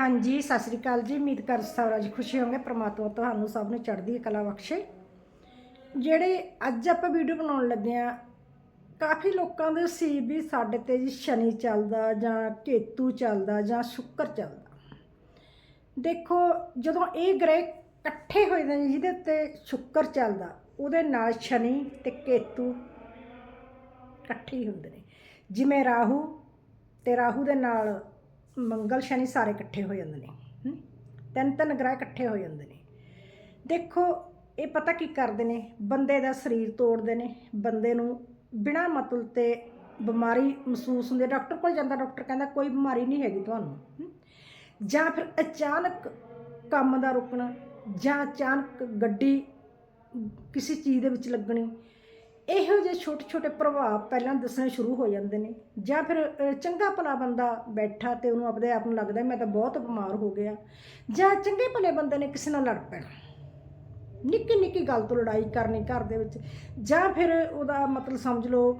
ਹਾਂਜੀ, ਸਤਿ ਸ੍ਰੀ ਅਕਾਲ ਜੀ। ਉਮੀਦ ਕਰ ਸਾਰਾ ਜੀ ਖੁਸ਼ੀ ਹੋਗੇ ਪ੍ਰਮਾਤਮਾ ਤੁਹਾਨੂੰ ਸਭ ਨੂੰ ਚੜ੍ਹਦੀ ਕਲਾ ਬਖਸ਼ੇ। ਜਿਹੜੇ ਅੱਜ ਆਪਾਂ ਵੀਡੀਓ ਬਣਾਉਣ ਲੱਗੇ ਆ ਕਾਫੀ ਲੋਕਾਂ ਦੇ ਸੀ ਵੀ ਸਾਡੇ ਤੇ ਜੀ ਸ਼ਨੀ ਚੱਲਦਾ ਜਾਂ ਕੇਤੂ ਚੱਲਦਾ ਜਾਂ ਸ਼ੁੱਕਰ ਚੱਲਦਾ। ਦੇਖੋ, ਜਦੋਂ ਇਹ ਗ੍ਰਹਿ ਇਕੱਠੇ ਹੋਏ ਨੇ ਜਿਹਦੇ ਉੱਤੇ ਸ਼ੁੱਕਰ ਚੱਲਦਾ, ਉਹਦੇ ਨਾਲ ਸ਼ਨੀ ਤੇ ਕੇਤੂ ਇਕੱਠੇ ਹੀ ਹੁੰਦੇ ਨੇ। ਜਿਵੇਂ ਰਾਹੂ ਤੇ ਰਾਹੂ ਦੇ ਨਾਲ ਮੰਗਲ ਸ਼ਨੀ ਸਾਰੇ ਇਕੱਠੇ ਹੋ ਜਾਂਦੇ ਨੇ ਤਿੰਨ ਤਿੰਨ ਗ੍ਰਹਿ ਇਕੱਠੇ ਹੋ ਜਾਂਦੇ ਨੇ। ਦੇਖੋ, ਇਹ ਪਤਾ ਕੀ ਕਰਦੇ ਨੇ? ਬੰਦੇ ਦਾ ਸਰੀਰ ਤੋੜਦੇ ਨੇ, ਬੰਦੇ ਨੂੰ ਬਿਨਾਂ ਮਤਲਬ ਤੇ ਬਿਮਾਰੀ ਮਹਿਸੂਸ ਹੁੰਦੀ ਹੈ। ਡਾਕਟਰ ਕੋਲ ਜਾਂਦਾ, ਡਾਕਟਰ ਕਹਿੰਦਾ, ਕੋਈ ਬਿਮਾਰੀ ਨਹੀਂ ਹੈਗੀ ਤੁਹਾਨੂੰ ਜਾਂ ਫਿਰ ਅਚਾਨਕ ਕੰਮ ਦਾ ਰੁਕਣਾ, ਜਾਂ ਅਚਾਨਕ ਗੱਡੀ ਕਿਸੇ ਚੀਜ਼ ਦੇ ਵਿੱਚ ਲੱਗਣੀ ਛੋਟੇ ਛੋਟੇ ਪ੍ਰਭਾਵ ਪਹਿਲਾਂ ਦੱਸਣੇ ਸ਼ੁਰੂ ਹੋ ਜਾਂਦੇ ਨੇ। ਜਾਂ ਫਿਰ ਚੰਗਾ ਭਲਾ ਬੰਦਾ ਬੈਠਾ ਤੇ ਉਹਨੂੰ ਆਪਣੇ ਆਪ ਨੂੰ ਲੱਗਦਾ, ਮੈਂ ਤਾਂ ਬਹੁਤ ਬਿਮਾਰ ਹੋ ਗਿਆ। ਜਾਂ ਚੰਗੇ ਭਲੇ ਬੰਦੇ ਨੇ ਕਿਸੇ ਨਾਲ ਲੜ ਪੈਣਾ। ਨਿੱਕੀ ਨਿੱਕੀ ਗੱਲ ਤੋਂ ਲੜਾਈ ਕਰਨੀ ਘਰ ਦੇ ਵਿੱਚ। ਜਾਂ ਫਿਰ ਉਹਦਾ ਮਤਲਬ ਸਮਝ ਲਓ,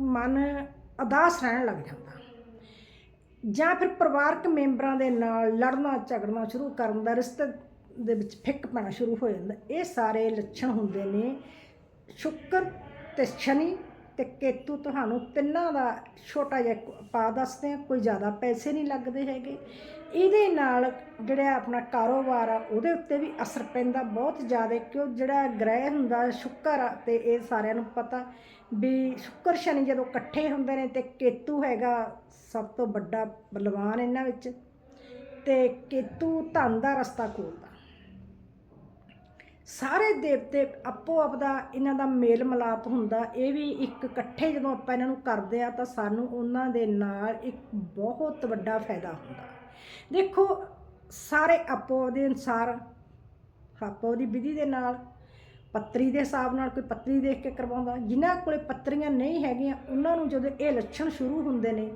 ਮਨ ਅਦਾਸ ਰਹਿਣ ਲੱਗ ਜਾਂਦਾ। ਜਾਂ ਫਿਰ ਪਰਿਵਾਰਕ ਮੈਂਬਰਾਂ ਦੇ ਨਾਲ ਲੜਨਾ, ਝਗੜਨਾ ਸ਼ੁਰੂ ਕਰਨ ਦਾ ਰਿਸ਼ਤੇ ਦੇ ਵਿੱਚ ਫਿੱਕ ਪੈਣਾ ਸ਼ੁਰੂ ਹੋ ਜਾਂਦਾ। ਇਹ ਸਾਰੇ ਲੱਛਣ ਹੁੰਦੇ ਨੇ। ਸ਼ੁੱਕਰ ਤੇ ਸ਼ਨੀ ਤੇ ਕੇਤੂ ਤੁਹਾਨੂੰ ਤਿੰਨਾਂ ਦਾ ਛੋਟਾ ਜਿਹਾ ਪਾ ਦੱਸਦੇ ਆ, ਕੋਈ ਜ਼ਿਆਦਾ ਪੈਸੇ ਨਹੀਂ ਲੱਗਦੇ ਹੈਗੇ। ਇਹਦੇ ਨਾਲ ਜਿਹੜਾ ਆਪਣਾ ਕਾਰੋਬਾਰ ਆ, ਉਹਦੇ ਉੱਤੇ ਵੀ ਅਸਰ ਪੈਂਦਾ ਬਹੁਤ ਜ਼ਿਆਦਾ, ਕਿਉਂ ਜਿਹੜਾ ਗ੍ਰਹਿ ਹੁੰਦਾ ਸ਼ੁੱਕਰ ਆ, ਤੇ ਇਹ ਸਾਰਿਆਂ ਨੂੰ ਪਤਾ ਵੀ ਸ਼ੁੱਕਰ, ਸ਼ਨੀ ਜਦੋਂ ਇਕੱਠੇ ਹੁੰਦੇ ਨੇ ਤੇ ਕੇਤੂ ਹੈਗਾ ਸਭ ਤੋਂ ਵੱਡਾ ਬਲਵਾਨ ਇਹਨਾਂ ਵਿੱਚ। ਤੇ ਕੇਤੂ ਧਨ ਦਾ ਰਸਤਾ ਖੋਲਦਾ। ਸਾਰੇ ਦੇਵਤੇ ਆਪੋ ਆਪਦਾ ਇਹਨਾਂ ਦਾ ਮੇਲ ਮਿਲਾਪ ਹੁੰਦਾ, ਇਹ ਵੀ ਇੱਕ ਇਕੱਠੇ ਜਦੋਂ ਆਪਾਂ ਇਹਨਾਂ ਨੂੰ ਕਰਦੇ ਆ ਤਾਂ ਸਾਨੂੰ ਉਹਨਾਂ ਦੇ ਨਾਲ ਇੱਕ ਬਹੁਤ ਵੱਡਾ ਫਾਇਦਾ ਹੁੰਦਾ। ਦੇਖੋ, ਸਾਰੇ ਆਪੋ ਦੇ ਅਨਸਾਰ ਆਪੋ ਦੀ ਵਿਧੀ ਦੇ ਨਾਲ, ਪੱਤਰੀ ਦੇ ਹਿਸਾਬ ਨਾਲ ਕੋਈ ਪੱਤਰੀ ਦੇਖ ਕੇ ਕਰਵਾਉਂਦਾ। ਜਿਨ੍ਹਾਂ ਕੋਲੇ ਪੱਤਰੀਆਂ ਨਹੀਂ ਹੈਗੀਆਂ, ਉਹਨਾਂ ਨੂੰ ਜਦੋਂ ਇਹ ਲੱਛਣ ਸ਼ੁਰੂ ਹੁੰਦੇ ਨੇ,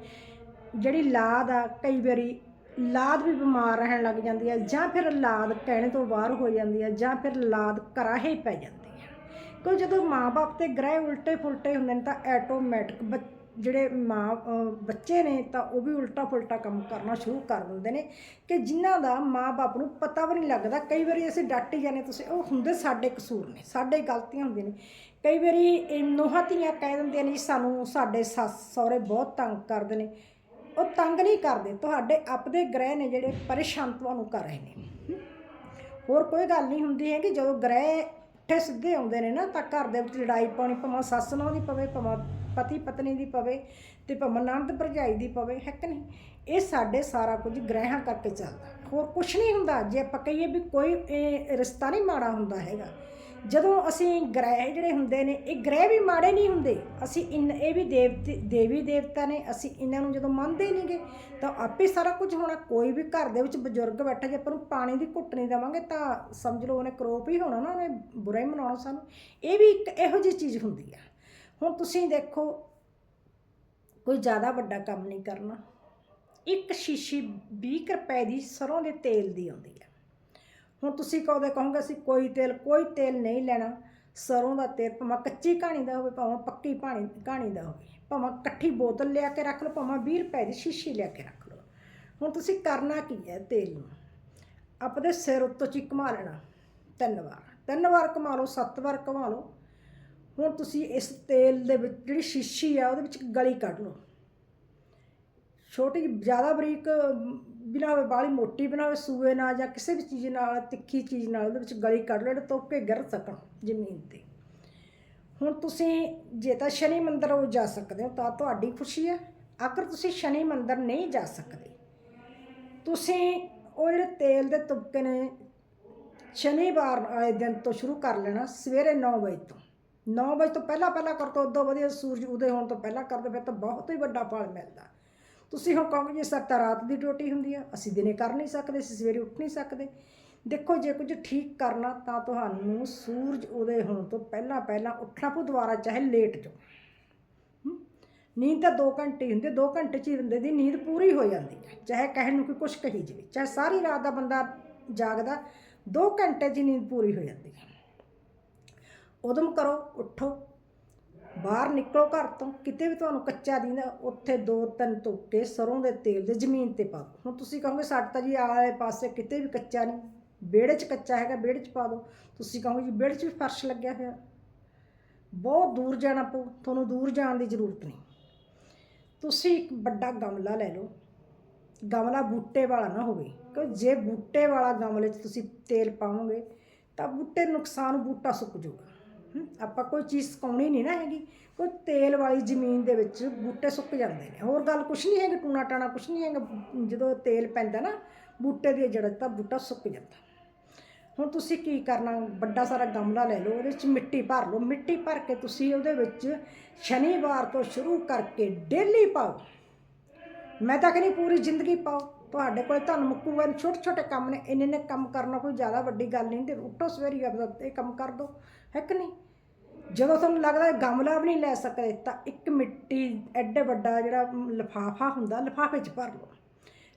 ਜਿਹੜੀ ਲਾਦ ਆ, ਕਈ ਵਾਰੀ ਲਾਦ ਵੀ ਬਿਮਾਰ ਰਹਿਣ ਲੱਗ ਜਾਂਦੀ ਹੈ ਜਾਂ ਫਿਰ ਲਾਦ ਕਹਿਣੇ ਤੋਂ ਬਾਹਰ ਹੋ ਜਾਂਦੀ ਹੈ ਜਾਂ ਫਿਰ ਲਾਦ ਕਰਾਹੇ ਪੈ ਜਾਂਦੀ ਹੈ। ਕਿਉਂ ਜਦੋਂ ਮਾਪੇ ਤੇ ਗ੍ਰਹਿ ਉਲਟੇ ਫੁਲਟੇ ਹੁੰਦੇ ਨੇ ਤਾਂ ਆਟੋਮੈਟਿਕ ਜਿਹੜੇ ਮਾਂ ਬੱਚੇ ਨੇ ਤਾਂ ਉਹ ਵੀ ਉਲਟਾ ਫੁਲਟਾ ਕੰਮ ਕਰਨਾ ਸ਼ੁਰੂ ਕਰ ਦਿੰਦੇ ਨੇ ਕਿ ਜਿਨ੍ਹਾਂ ਦਾ ਮਾਪੇ ਨੂੰ ਪਤਾ ਵੀ ਨਹੀਂ ਲੱਗਦਾ। ਕਈ ਵਾਰੀ ਅਸੀਂ ਡਾਟੀ ਜਾਂਦੇ ਤੁਸੀਂ ਉਹ ਹੁੰਦੇ ਸਾਡੇ ਕਸੂਰ ਨੇ, ਸਾਡੇ ਗਲਤੀਆਂ ਹੁੰਦੀਆਂ ਨੇ। ਕਈ ਵਾਰੀ ਇਹ ਨੋਹਾਂ ਧੀਆਂ ਕਹਿ ਦਿੰਦੀਆਂ ਨੇ ਜੀ ਸਾਨੂੰ ਸਾਡੇ ਸੱਸ ਸਹੁਰੇ ਬਹੁਤ ਤੰਗ ਕਰਦੇ ਨੇ। ਉਹ ਤੰਗ ਨਹੀਂ ਕਰਦੇ, ਤੁਹਾਡੇ ਆਪਦੇ ਗ੍ਰਹਿ ਨੇ ਜਿਹੜੇ ਪਰੇਸ਼ਾਨ ਤੁਹਾਨੂੰ ਕਰ ਰਹੇ ਨੇ। ਹੋਰ ਕੋਈ ਗੱਲ ਨਹੀਂ ਹੁੰਦੀ ਹੈ ਕਿ ਜਦੋਂ ਗ੍ਰਹਿ ਇੱਥੇ ਸਿੱਧੇ ਆਉਂਦੇ ਨੇ ਨਾ, ਤਾਂ ਘਰ ਦੇ ਵਿੱਚ ਲੜਾਈ ਪਾਉਣੀ ਭਾਵੇਂ ਸੱਸ ਨਾਲ ਦੀ ਪਵੇ, ਭਾਵੇਂ ਪਤੀ ਪਤਨੀ ਦੀ ਪਵੇ ਤੇ ਭਾਵੇਂ ਨਣਦ ਭਰਜਾਈ ਦੀ ਪਵੇ, ਹੈ ਕਿ ਨਹੀਂ? ਇਹ ਸਾਡੇ ਸਾਰਾ ਕੁਝ ਗ੍ਰਹਿਾਂ ਕਰਕੇ ਚੱਲਦਾ। ਹੋਰ ਕੁਝ ਨਹੀਂ ਹੁੰਦਾ। ਜੇ ਆਪਾਂ ਕਹੀਏ ਵੀ ਕੋਈ ਇਹ ਰਿਸ਼ਤਾ ਨਹੀਂ ਮਾੜਾ ਹੁੰਦਾ ਹੈਗਾ ਜਦੋਂ ਅਸੀਂ ਗ੍ਰਹਿ ਜਿਹੜੇ ਹੁੰਦੇ ਨੇ, ਇਹ ਗ੍ਰਹਿ ਵੀ ਮਾੜੇ ਨਹੀਂ ਹੁੰਦੇ। ਅਸੀਂ ਇਨ, ਇਹ ਵੀ ਦੇਵਤੇ ਦੇਵੀ ਦੇਵਤਾ ਨੇ, ਅਸੀਂ ਇਹਨਾਂ ਨੂੰ ਜਦੋਂ ਮੰਨਦੇ ਹੀ ਨਹੀਂਗੇ ਤਾਂ ਆਪੇ ਸਾਰਾ ਕੁਝ ਹੋਣਾ। ਕੋਈ ਵੀ ਘਰ ਦੇ ਵਿੱਚ ਬਜ਼ੁਰਗ ਬੈਠਾ, ਜੇ ਆਪਾਂ ਨੂੰ ਪਾਣੀ ਦੀ ਘੁੱਟ ਨਹੀਂ ਦੇਵਾਂਗੇ, ਤਾਂ ਸਮਝ ਲਓ ਉਹਨੇ ਕਰੋਪ ਹੀ ਹੋਣਾ ਨਾ, ਉਹਨੇ ਬੁਰਾ ਹੀ ਮਨਾਉਣਾ ਸਾਨੂੰ। ਇਹ ਵੀ ਇੱਕ ਇਹੋ ਜਿਹੀ ਚੀਜ਼ ਹੁੰਦੀ ਆ। ਹੁਣ ਤੁਸੀਂ ਦੇਖੋ, ਕੋਈ ਜ਼ਿਆਦਾ ਵੱਡਾ ਕੰਮ ਨਹੀਂ ਕਰਨਾ। ਇੱਕ ਸ਼ੀਸ਼ੀ 20 ਕੁ ਰੁਪਏ ਦੀ ਸਰੋਂ ਦੇ ਤੇਲ ਦੀ ਆਉਂਦੀ ਹੈ ਹੁਣ ਤੁਸੀਂ ਕਹੋਗੇ ਕਹੋਗੇ ਅਸੀਂ ਕੋਈ ਤੇਲ ਕੋਈ ਤੇਲ ਨਹੀਂ ਲੈਣਾ। ਸਰੋਂ ਦਾ ਤੇਲ ਭਾਵੇਂ ਕੱਚੀ ਕਹਾਣੀ ਦਾ ਹੋਵੇ, ਭਾਵੇਂ ਪੱਕੀ ਪਾਣੀ ਕਹਾਣੀ ਦਾ ਹੋਵੇ। ਭਾਵੇਂ ਇਕੱਠੀ ਬੋਤਲ ਲਿਆ ਕੇ ਰੱਖ ਲਓ, ਭਾਵੇਂ 20 ਰੁਪਏ ਦੀ ਸ਼ੀਸ਼ੀ ਲਿਆ ਕੇ ਰੱਖ ਲਓ। ਹੁਣ ਤੁਸੀਂ ਕਰਨਾ ਕੀ ਹੈ ਤੇਲ ਨੂੰ? ਆਪਣੇ ਸਿਰ ਉੱਤੋਂ ਚੀ ਘੁਮਾ ਲੈਣਾ। ਤਿੰਨ ਵਾਰ। ਤਿੰਨ ਵਾਰ ਘੁਮਾ ਲਓ, ਸੱਤ ਵਾਰ ਘੁਮਾ ਲਓ। ਹੁਣ ਤੁਸੀਂ ਇਸ ਤੇਲ ਦੇ ਵਿੱਚ, ਜਿਹੜੀ ਸ਼ੀਸ਼ੀ ਆ, ਉਹਦੇ ਵਿੱਚ ਗਲੀ ਕੱਢ ਲਓ। ਛੋਟੀ ਜਿਹੀ, ਜ਼ਿਆਦਾ ਬਰੀਕ ਵੀ ਨਾ ਹੋਵੇ ਬਾਹਲੀ ਮੋਟੀ ਬਣਾਵੇ ਸੂਏ ਨਾਲ ਜਾਂ ਕਿਸੇ ਵੀ ਚੀਜ਼ ਨਾਲ, ਤਿੱਖੀ ਚੀਜ਼ ਨਾਲ, ਉਹਦੇ ਵਿੱਚ ਗਲੀ ਕੱਢ ਲਓ ਜਿਹੜੇ ਤੋਪ ਕੇ ਗਿਰ ਸਕਣ ਜ਼ਮੀਨ ਤੇ। ਹੁਣ ਤੁਸੀਂ, ਜੇ ਤਾਂ ਸ਼ਨੀ ਮੰਦਰ ਉਹ ਜਾ ਸਕਦੇ ਹੋ, ਤਾਂ ਤੁਹਾਡੀ ਖੁਸ਼ੀ ਹੈ। ਅਗਰ ਤੁਸੀਂ ਸ਼ਨੀ ਮੰਦਰ ਨਹੀਂ ਜਾ ਸਕਦੇ, ਤੁਸੀਂ ਉਹ ਜਿਹੜੇ ਤੇਲ ਦੇ ਤੁਪਕੇ ਨੇ, ਸ਼ਨੀਵਾਰ ਵਾਲੇ ਦਿਨ ਤੋਂ ਸ਼ੁਰੂ ਕਰ ਲੈਣਾ, ਸਵੇਰੇ 9 ਵਜੇ ਤੋਂ। 9 ਵਜੇ ਤੋਂ ਪਹਿਲਾਂ ਪਹਿਲਾਂ ਕਰ ਤੋਂ ਉਦੋਂ ਵਧੀਆ ਸੂਰਜ ਉਦੇ ਹੋਣ ਤੋਂ ਪਹਿਲਾਂ ਕਰਦੇ ਫਿਰ ਤਾਂ ਬਹੁਤ ਹੀ ਵੱਡਾ ਫਲ ਮਿਲਦਾ। ਤੁਸੀਂ ਹੁਣ ਕਹੋਗੇ ਜੇ ਸਰ ਤਾਂ ਰਾਤ ਦੀ ਡਿਊਟੀ ਹੁੰਦੀ ਆ, ਅਸੀਂ ਦਿਨੇ ਕਰ ਨਹੀਂ ਸਕਦੇ, ਅਸੀਂ ਸਵੇਰੇ ਉੱਠ ਨਹੀਂ ਸਕਦੇ। ਦੇਖੋ ਜੇ ਕੁਝ ਠੀਕ ਕਰਨਾ ਤਾਂ ਤੁਹਾਨੂੰ ਸੂਰਜ ਉਦੇ ਹੋਣ ਤੋਂ ਪਹਿਲਾਂ ਪਹਿਲਾਂ ਉੱਠਣਾ ਪਊ ਦੁਬਾਰਾ, ਚਾਹੇ ਲੇਟ ਜਾਓ। ਨੀਂਦ ਤਾਂ 2 ਘੰਟੇ ਹੀ ਹੁੰਦੀ 2 ਘੰਟੇ ਚ ਹੀ ਬੰਦੇ ਦੀ ਨੀਂਦ ਪੂਰੀ ਹੋ ਜਾਂਦੀ ਹੈ ਚਾਹੇ ਕਹਿਣ ਨੂੰ ਕਿ ਕੁਛ ਕਹੀ ਜਾਵੇ, ਚਾਹੇ ਸਾਰੀ ਰਾਤ ਦਾ ਬੰਦਾ ਜਾਗਦਾ 2 ਘੰਟੇ ਚ ਹੀ ਨੀਂਦ ਪੂਰੀ ਹੋ ਜਾਂਦੀ ਹੈ ਉਦਮ ਕਰੋ, ਉੱਠੋ ਬਾਹਰ ਨਿਕਲੋ ਘਰ ਤੋਂ, ਕਿਤੇ ਵੀ ਤੁਹਾਨੂੰ ਕੱਚਾ ਦਿੰਦਾ ਉੱਥੇ ਦੋ ਤਿੰਨ ਧੋਕੇ ਸਰੋਂ ਦੇ ਤੇਲ ਦੇ ਜ਼ਮੀਨ ਤੇ ਪਾ ਦਿਓ। ਹੁਣ ਤੁਸੀਂ ਕਹੋਗੇ ਸਾਡਾ ਤਾਂ ਜੀ ਆਲੇ ਪਾਸੇ ਕਿਤੇ ਵੀ ਕੱਚਾ ਨਹੀਂ, ਵਿਹੜੇ 'ਚ ਕੱਚਾ ਹੈਗਾ, ਵਿਹੜੇ 'ਚ ਪਾ ਦਿਓ। ਤੁਸੀਂ ਕਹੋਗੇ ਜੀ ਵਿਹੜੇ 'ਚ ਵੀ ਫਰਸ਼ ਲੱਗਿਆ ਹੋਇਆ। ਬਹੁਤ ਦੂਰ ਜਾਣਾ ਪਊ, ਤੁਹਾਨੂੰ ਦੂਰ ਜਾਣ ਦੀ ਜ਼ਰੂਰਤ ਨਹੀਂ। ਤੁਸੀਂ ਇੱਕ ਵੱਡਾ ਗਮਲਾ ਲੈ ਲਓ। ਗਮਲਾ ਬੂਟੇ ਵਾਲਾ ਨਾ ਹੋਵੇ ਕਿਉਂ ਜੇ ਬੂਟੇ ਵਾਲਾ ਗਮਲੇ 'ਚ ਤੁਸੀਂ ਤੇਲ ਪਾਓਗੇ, ਤਾਂ ਬੂਟੇ ਨੁਕਸਾਨ ਬੂਟਾ ਸੁੱਕ ਜਾਊਗਾ। ਆਪਾਂ ਕੋਈ ਚੀਜ਼ ਸੁਕਾਉਣੀ ਨਹੀਂ ਨਾ ਹੈਗੀ, ਕੋਈ ਤੇਲ ਵਾਲੀ ਜ਼ਮੀਨ ਦੇ ਵਿੱਚ ਬੂਟੇ ਸੁੱਕ ਜਾਂਦੇ ਨੇ। ਹੋਰ ਗੱਲ ਕੁਛ ਨਹੀਂ ਹੈਗੀ, ਟੂਣਾ ਟਾਣਾ ਕੁਛ ਨਹੀਂ ਹੈਗਾ, ਜਦੋਂ ਤੇਲ ਪੈਂਦਾ ਨਾ, ਬੂਟੇ ਦੀ ਜੜ ਤਾਂ ਬੂਟਾ ਸੁੱਕ ਜਾਂਦਾ। ਹੁਣ ਤੁਸੀਂ ਕੀ ਕਰਨਾ, ਵੱਡਾ ਸਾਰਾ ਗਮਲਾ ਲੈ ਲਓ, ਉਹਦੇ ਵਿੱਚ ਮਿੱਟੀ ਭਰ ਲਓ। ਮਿੱਟੀ ਭਰ ਕੇ ਤੁਸੀਂ ਉਹਦੇ ਵਿੱਚ ਸ਼ਨੀਵਾਰ ਤੋਂ ਸ਼ੁਰੂ ਕਰਕੇ ਡੇਲੀ ਪਾਓ। ਮੈਂ ਤਾਂ ਕਹਿੰਦੀ ਪੂਰੀ ਜ਼ਿੰਦਗੀ ਪਾਓ। ਤੁਹਾਡੇ ਕੋਲ ਤੁਹਾਨੂੰ ਮੁੱਕੂਗਾ ਛੋਟੇ ਛੋਟੇ ਕੰਮ ਨੇ। ਇੰਨੇ ਨੇ ਕੰਮ ਕਰਨਾ ਕੋਈ ਜ਼ਿਆਦਾ ਵੱਡੀ ਗੱਲ ਨਹੀਂ ਤੇ ਉੱਠੋ ਸਵੇਰੀ ਆਪਦਾ ਇਹ ਕੰਮ ਕਰ ਦੋ। ਹੈ ਕਿ ਨਹੀਂ? ਜਦੋਂ ਤੁਹਾਨੂੰ ਲੱਗਦਾ ਗਮਲਾ ਵੀ ਨਹੀਂ ਲੈ ਸਕਦੇ, ਤਾਂ ਇੱਕ ਮਿੱਟੀ ਐਡੇ ਵੱਡਾ ਜਿਹੜਾ ਲਫਾਫਾ ਹੁੰਦਾ, ਲਿਫਾਫੇ 'ਚ ਭਰ ਲਓ।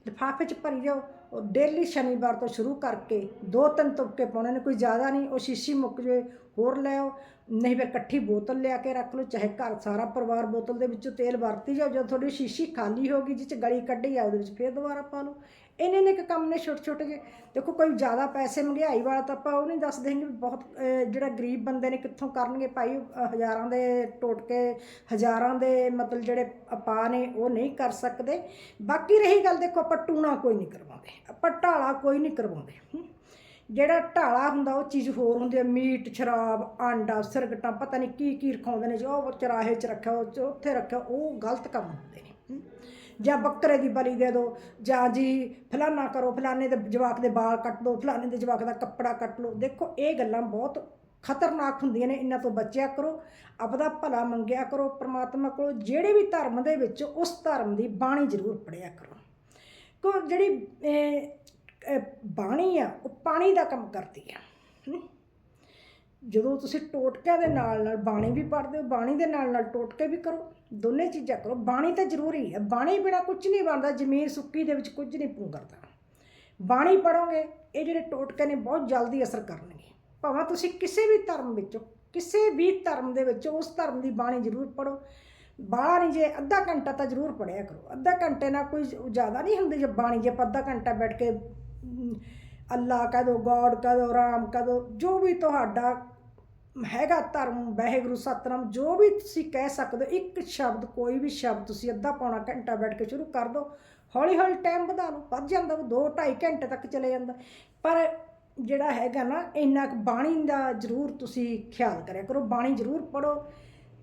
ਲਿਫਾਫੇ 'ਚ ਭਰੀ ਜਾਓ, ਉਹ ਡੇਲੀ ਸ਼ਨੀਵਾਰ ਤੋਂ ਸ਼ੁਰੂ ਕਰਕੇ ਦੋ ਤਿੰਨ ਤੁਪਕੇ ਪਾਉਣੇ ਨੇ, ਕੋਈ ਜ਼ਿਆਦਾ ਨਹੀਂ, ਉਹ ਸ਼ੀਸ਼ੀ ਮੁੱਕ ਜੇ ਹੋਰ ਲੈ ਆਓ। ਨਹੀਂ ਫਿਰ ਇਕੱਠੀ ਬੋਤਲ ਲਿਆ ਕੇ ਰੱਖ ਲਓ, ਚਾਹੇ ਘਰ ਸਾਰਾ ਪਰਿਵਾਰ ਬੋਤਲ ਦੇ ਵਿੱਚੋਂ ਤੇਲ ਵਰਤੀ ਜਾਓ ਜਦੋਂ ਤੁਹਾਡੀ ਸ਼ੀਸ਼ੀ ਖਾਲੀ ਹੋ ਗਈ ਜਿਹ 'ਚ ਗਲੀ ਕੱਢੀ ਆ, ਉਹਦੇ ਵਿੱਚ ਫਿਰ ਦੁਬਾਰਾ ਪਾ ਲਓ। ਇੰਨੇ ਨੇ ਕੁ ਕੰਮ ਨੇ ਛੋਟੇ ਛੋਟੇ ਜਿਹੇ। ਦੇਖੋ ਕੋਈ ਜ਼ਿਆਦਾ ਪੈਸੇ ਮਹਿੰਗਾਈ ਵਾਲਾ ਤਾਂ ਆਪਾਂ ਉਹ ਨਹੀਂ ਦੱਸ ਦੇਂਗੇ ਵੀ ਬਹੁਤ ਜਿਹੜਾ ਗਰੀਬ ਬੰਦੇ ਨੇ ਕਿੱਥੋਂ ਕਰਨਗੇ ਭਾਈ ਹਜ਼ਾਰਾਂ ਦੇ ਟੋਟਕੇ, ਹਜ਼ਾਰਾਂ ਦੇ ਮਤਲਬ ਜਿਹੜੇ ਆਪਾ ਨੇ, ਉਹ ਨਹੀਂ ਕਰ ਸਕਦੇ। ਬਾਕੀ ਰਹੀ ਗੱਲ ਦੇਖੋ, ਆਪਾਂ ਟੂਣਾ ਕੋਈ ਨਹੀਂ ਕਰਵਾਉਂਦੇ, ਆਪਾਂ ਢਾਲਾ ਕੋਈ ਨਹੀਂ ਕਰਵਾਉਂਦੇ। ਜਿਹੜਾ ਢਾਲਾ ਹੁੰਦਾ ਉਹ ਚੀਜ਼ ਹੋਰ ਹੁੰਦੀ ਹੈ ਮੀਟ, ਸ਼ਰਾਬ ਆਂਡਾ ਸਰਗਟਾਂ, ਪਤਾ ਨਹੀਂ ਕੀ ਕੀ ਰਖਾਉਂਦੇ ਨੇ ਜੋ ਉਹ ਚਰਾਹੇ 'ਚ ਰੱਖਿਆ, ਉਹ ਉੱਥੇ ਰੱਖਿਆ, ਉਹ ਗਲਤ ਕੰਮ ਹੁੰਦੇ ਨੇ ਜਾਂ ਬੱਕਰੇ ਦੀ ਬਲੀ ਦੇ ਦਿਓ ਜਾਂ ਜੀ ਫਲਾਨਾ ਕਰੋ ਫਲਾਣੇ ਦੇ ਜਵਾਕ ਦੇ ਵਾਲ ਕੱਟ ਦਿਓ ਫਲਾਣੇ ਦੇ ਜਵਾਕ ਦਾ ਕੱਪੜਾ ਕੱਟ ਲਓ। ਦੇਖੋ, ਇਹ ਗੱਲਾਂ ਬਹੁਤ ਖਤਰਨਾਕ ਹੁੰਦੀਆਂ ਨੇ, ਇਹਨਾਂ ਤੋਂ ਬਚਿਆ ਕਰੋ, ਆਪਦਾ ਭਲਾ ਮੰਗਿਆ ਕਰੋ, ਪ੍ਰਮਾਤਮਾ ਕੋਲੋਂ ਜਿਹੜੇ ਵੀ ਧਰਮ ਦੇ ਵਿੱਚ ਉਸ ਧਰਮ ਦੀ ਬਾਣੀ ਜ਼ਰੂਰ ਪੜਿਆ ਕਰੋ। ਕੋ ਜਿਹੜੀ ਬਾਣੀ ਆ, ਉਹ ਪਾਣੀ ਦਾ ਕੰਮ ਕਰਦੀ ਆ। ਜਦੋਂ ਤੁਸੀਂ ਟੋਟਕਿਆਂ ਦੇ ਨਾਲ ਨਾਲ ਬਾਣੀ ਵੀ ਪੜ੍ਹਦੇ ਹੋ, ਬਾਣੀ ਦੇ ਨਾਲ ਨਾਲ ਟੋਟਕੇ ਵੀ ਕਰੋ, ਦੋਨੇ ਚੀਜ਼ਾਂ ਕਰੋ। ਬਾਣੀ ਤਾਂ ਜ਼ਰੂਰੀ ਹੈ ਬਾਣੀ ਬਿਨਾ ਕੁਝ ਨਹੀਂ ਬਣਦਾ, ਜ਼ਮੀਨ ਸੁੱਕੀ ਦੇ ਵਿੱਚ ਕੁਝ ਨਹੀਂ ਪੂ ਬਾਣੀ ਪੜੋਗੇ ਇਹ ਜਿਹੜੇ ਟੋਟਕੇ ਨੇ ਬਹੁਤ ਜਲਦੀ ਅਸਰ ਕਰਨਗੇ। ਭਾਵੇਂ ਤੁਸੀਂ ਕਿਸੇ ਵੀ ਧਰਮ ਵਿੱਚੋਂ, ਕਿਸੇ ਵੀ ਧਰਮ ਦੇ ਵਿੱਚੋਂ ਉਸ ਧਰਮ ਦੀ ਬਾਣੀ ਜ਼ਰੂਰ ਪੜੋ ਬਾਹਲਾ ਨਹੀਂ ਜੇ ਅੱਧਾ ਘੰਟਾ ਤਾਂ ਜ਼ਰੂਰ ਪੜਿਆ ਕਰੋ। ਅੱਧਾ ਘੰਟੇ ਨਾਲ ਕੋਈ ਜ਼ਿਆਦਾ ਨਹੀਂ ਹੁੰਦੀ, ਜੇ ਬਾਣੀ, ਜੇ ਆਪਾਂ ਅੱਧਾ ਘੰਟਾ ਬੈਠ ਕੇ ਅੱਲਾ ਕਹਿ ਦੋ ਗੋਡ ਕਹਿ ਦੋ ਰਾਮ ਕਹਿ ਦੋ ਜੋ ਵੀ ਤੁਹਾਡਾ ਹੈਗਾ ਧਰਮ, ਵਾਹਿਗੁਰੂ, ਸਤਨਾਮ, ਜੋ ਵੀ ਤੁਸੀਂ ਕਹਿ ਸਕਦੇ ਹੋ, ਇੱਕ ਸ਼ਬਦ, ਕੋਈ ਵੀ ਸ਼ਬਦ ਤੁਸੀਂ ਅੱਧਾ ਪੌਣਾ ਘੰਟਾ ਬੈਠ ਕੇ ਸ਼ੁਰੂ ਕਰ ਦਿਓ। ਹੌਲੀ ਹੌਲੀ ਟਾਈਮ ਵਧਾ ਲਓ, ਵੱਧ ਜਾਂਦਾ 2 2.5 ਘੰਟੇ ਤੱਕ ਚਲੇ ਜਾਂਦਾ। ਪਰ ਜਿਹੜਾ ਹੈਗਾ ਨਾ, ਇੰਨਾ ਕੁ ਬਾਣੀ ਦਾ ਜ਼ਰੂਰ ਤੁਸੀਂ ਖਿਆਲ ਕਰਿਆ ਕਰੋ, ਬਾਣੀ ਜ਼ਰੂਰ ਪੜੋ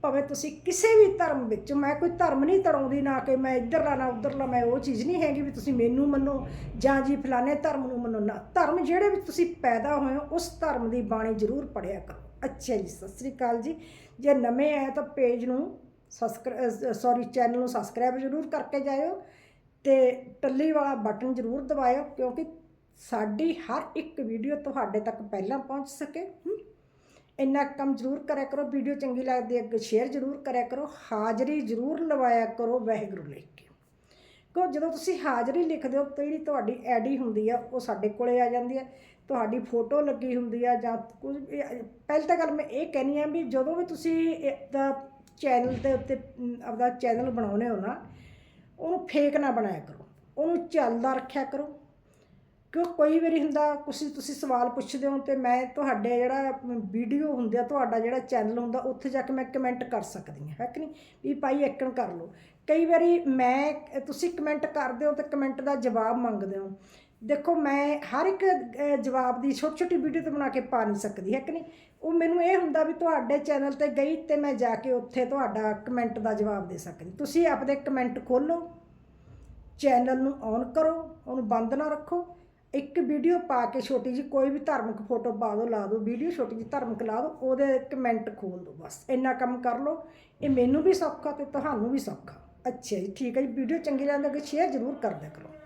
ਭਾਵੇਂ ਤੁਸੀਂ ਕਿਸੇ ਵੀ ਧਰਮ ਵਿੱਚ, ਮੈਂ ਕੋਈ ਧਰਮ ਨਹੀਂ ਤੜਾਉਂਦੀ ਨਾ ਕਿ ਮੈਂ ਇੱਧਰਲਾ ਨਾ ਉੱਧਰਲਾ, ਮੈਂ ਉਹ ਚੀਜ਼ ਨਹੀਂ ਹੈਗੀ ਵੀ ਤੁਸੀਂ ਮੈਨੂੰ ਮੰਨੋ ਜਾਂ ਜੀ ਫਲਾਣੇ ਧਰਮ ਨੂੰ ਮੰਨੋ। ਨਾ, ਧਰਮ ਜਿਹੜੇ ਵਿੱਚ ਤੁਸੀਂ ਪੈਦਾ ਹੋਏ ਹੋ, ਉਸ ਧਰਮ ਦੀ ਬਾਣੀ ਜ਼ਰੂਰ ਪੜਿਆ ਕਰੋ। ਅੱਛਾ ਜੀ, ਸਤਿ ਸ੍ਰੀ ਅਕਾਲ ਜੀ। ਜੇ ਨਵੇਂ ਆਏ ਤਾਂ ਪੇਜ ਨੂੰ ਸਬਸਕ੍ਰਾਈਬ ਸੌਰੀ ਚੈਨਲ ਨੂੰ ਸਬਸਕ੍ਰਾਈਬ ਜ਼ਰੂਰ ਕਰਕੇ ਜਾਇਓ ਤੇ ਟੱਲੀ ਵਾਲਾ ਬਟਨ ਜ਼ਰੂਰ ਦਬਾਇਓ ਕਿਉਂਕਿ ਸਾਡੀ ਹਰ ਇੱਕ ਵੀਡੀਓ ਤੁਹਾਡੇ ਤੱਕ ਪਹਿਲਾਂ ਪਹੁੰਚ ਸਕੇ। ਇੰਨਾ ਕੰਮ ਜ਼ਰੂਰ ਕਰਿਆ ਕਰੋ ਵੀਡੀਓ ਚੰਗੀ ਲੱਗਦੀ ਹੈ, ਅੱਗੇ ਸ਼ੇਅਰ ਜ਼ਰੂਰ ਕਰਿਆ ਕਰੋ, ਹਾਜ਼ਰੀ ਜ਼ਰੂਰ ਲਵਾਇਆ ਕਰੋ ਵਾਹਿਗੁਰੂ ਲਿਖ ਕੇ। ਕਿਉਂ? ਜਦੋਂ ਤੁਸੀਂ ਹਾਜ਼ਰੀ ਲਿਖਦੇ ਹੋ, ਤਾਂ ਜਿਹੜੀ ਤੁਹਾਡੀ ਐਡੀ ਹੁੰਦੀ ਆ, ਉਹ ਸਾਡੇ ਕੋਲੇ ਆ ਜਾਂਦੀ ਹੈ ਤੁਹਾਡੀ ਫੋਟੋ ਲੱਗੀ ਹੁੰਦੀ ਆ ਜਾਂ ਕੁਝ ਵੀ- ਪਹਿਲੀ ਤਾਂ ਗੱਲ ਮੈਂ ਇਹ ਕਹਿਣੀ ਆ ਵੀ ਜਦੋਂ ਵੀ ਤੁਸੀਂ ਇਹਦਾ ਚੈਨਲ ਦੇ ਉੱਤੇ ਆਪਦਾ ਚੈਨਲ ਬਣਾਉਨੇ ਹੋ ਨਾ, ਉਹਨੂੰ ਫੇਕ ਨਾ ਬਣਾਇਆ ਕਰੋ, ਉਹਨੂੰ ਚੱਲਦਾ ਰੱਖਿਆ ਕਰੋ। ਕਿਉਂ ਕੋਈ ਵਾਰੀ ਹੁੰਦਾ ਤੁਸੀਂ ਤੁਸੀਂ ਸਵਾਲ ਪੁੱਛਦੇ ਹੋ ਤੇ ਮੈਂ ਤੁਹਾਡੇ ਜਿਹੜਾ ਵੀਡੀਓ ਹੁੰਦੇ ਆ ਤੁਹਾਡਾ ਜਿਹੜਾ ਚੈਨਲ ਹੁੰਦਾ ਉੱਥੇ ਜਾ ਕੇ ਮੈਂ ਕਮੈਂਟ ਕਰ ਸਕਦੀ ਹਾਂ ਹੈ ਕਿ ਨਹੀਂ? ਵੀ ਭਾਈ ਐਕਣ ਕਰ ਲਓ। ਕਈ ਵਾਰੀ ਮੈਂ ਤੁਸੀਂ ਕਮੈਂਟ ਕਰਦੇ ਹੋ ਤੇ ਕਮੈਂਟ ਦਾ ਜਵਾਬ ਮੰਗਦੇ ਹੋ। ਦੇਖੋ ਮੈਂ ਹਰ ਇੱਕ ਅਹ, ਜਵਾਬ ਦੀ ਛੋਟੀ ਛੋਟੀ ਵੀਡੀਓ ਤੇ ਬਣਾ ਕੇ ਪਾ ਨਹੀਂ ਸਕਦੀ ਹੈ ਕਿ ਨਹੀਂ? ਉਹ ਮੈਨੂੰ ਇਹ ਹੁੰਦਾ ਵੀ ਤੁਹਾਡੇ ਚੈਨਲ ਤੇ ਗਈ ਤੇ ਮੈਂ ਜਾ ਕੇ ਉੱਥੇ ਤੁਹਾਡਾ ਕਮੈਂਟ ਦਾ ਜਵਾਬ ਦੇ ਸਕਦੀ। ਤੁਸੀਂ ਆਪਦੇ ਕਮੈਂਟ ਖੋਲੋ ਚੈਨਲ ਨੂੰ ਔਨ ਕਰੋ ਉਹਨੂੰ ਬੰਦ ਨਾ ਰੱਖੋ ਇੱਕ ਵੀਡੀਓ ਪਾ ਕੇ ਛੋਟੀ ਜੀ ਕੋਈ ਵੀ ਧਾਰਮਿਕ ਫੋਟੋ ਪਾ ਦਿਓ, ਲਾ ਦਿਓ, ਵੀਡੀਓ ਛੋਟੀ ਜੀ ਧਾਰਮਿਕ ਲਾ ਦਿਓ, ਉਹਦੇ ਕਮੈਂਟ ਖੋਲ ਦਿਓ ਬਸ। ਇੰਨਾ ਕੰਮ ਕਰ ਲਓ। ਇਹ ਮੈਨੂੰ ਵੀ ਸੌਖਾ ਤੇ ਤੁਹਾਨੂੰ ਵੀ ਸੌਖਾ। ਅੱਛਾ ਜੀ, ਠੀਕ ਹੈ ਜੀ, ਵੀਡੀਓ ਚੰਗੀ ਲੱਗਦੀ ਹੈ ਸ਼ੇਅਰ ਜ਼ਰੂਰ ਕਰ ਦਿਆ ਕਰੋ।